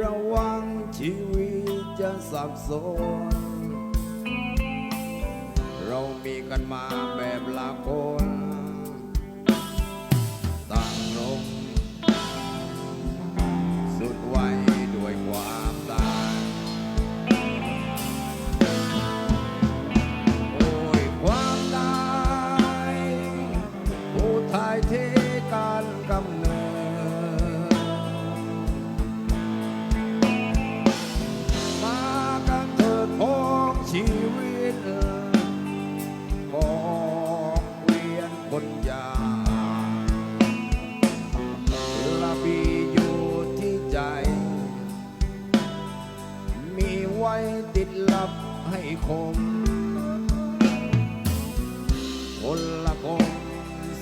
ระวังชีวิตจะสับสน เรามีกันมาแบบละคน ว้ติดลับให้คม คนละคม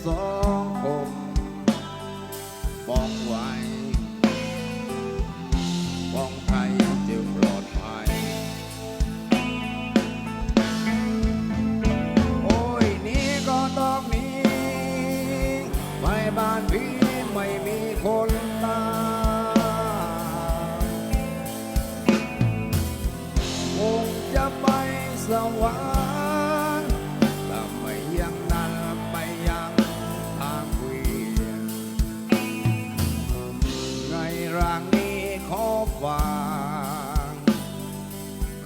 สองคมบอกไว้ป้องไทยจึงปลอดภัย โอ้ยนี่ก็ต้องหนี้ ไม่บ้านพี่ไม่มีคนตาย สวรรค์แต่ไม่ยังนั้นไปยังทางเวียนในร่างนี้ขอฝาก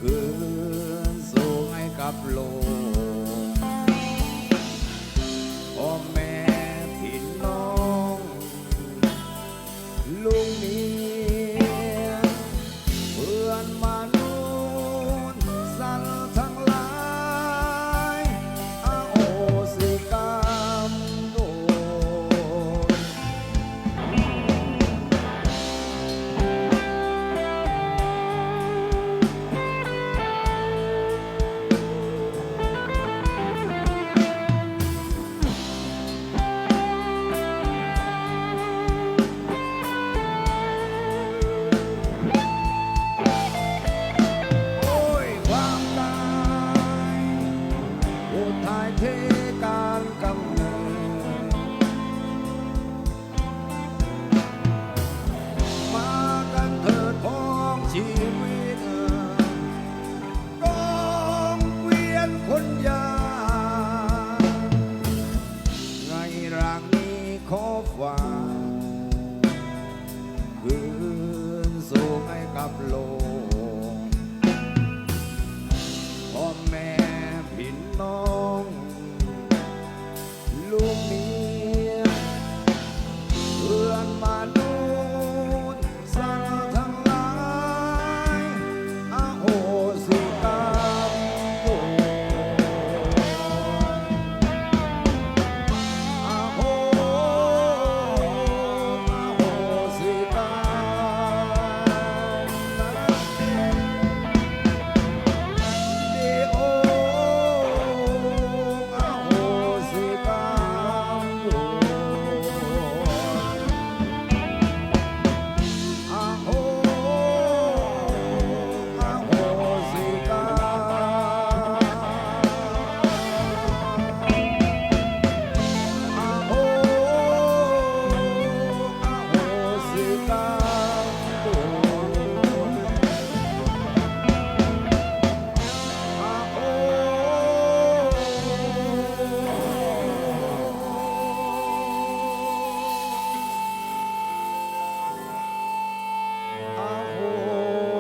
คืนสู่ให้กับโลก ผู้ทายเทการกำเนิดมากันเถิดพ้องชีวิตกองเวียนคนยากไงร่างนี้ขอฝากคืนสู่ให้กับโลก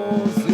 souls.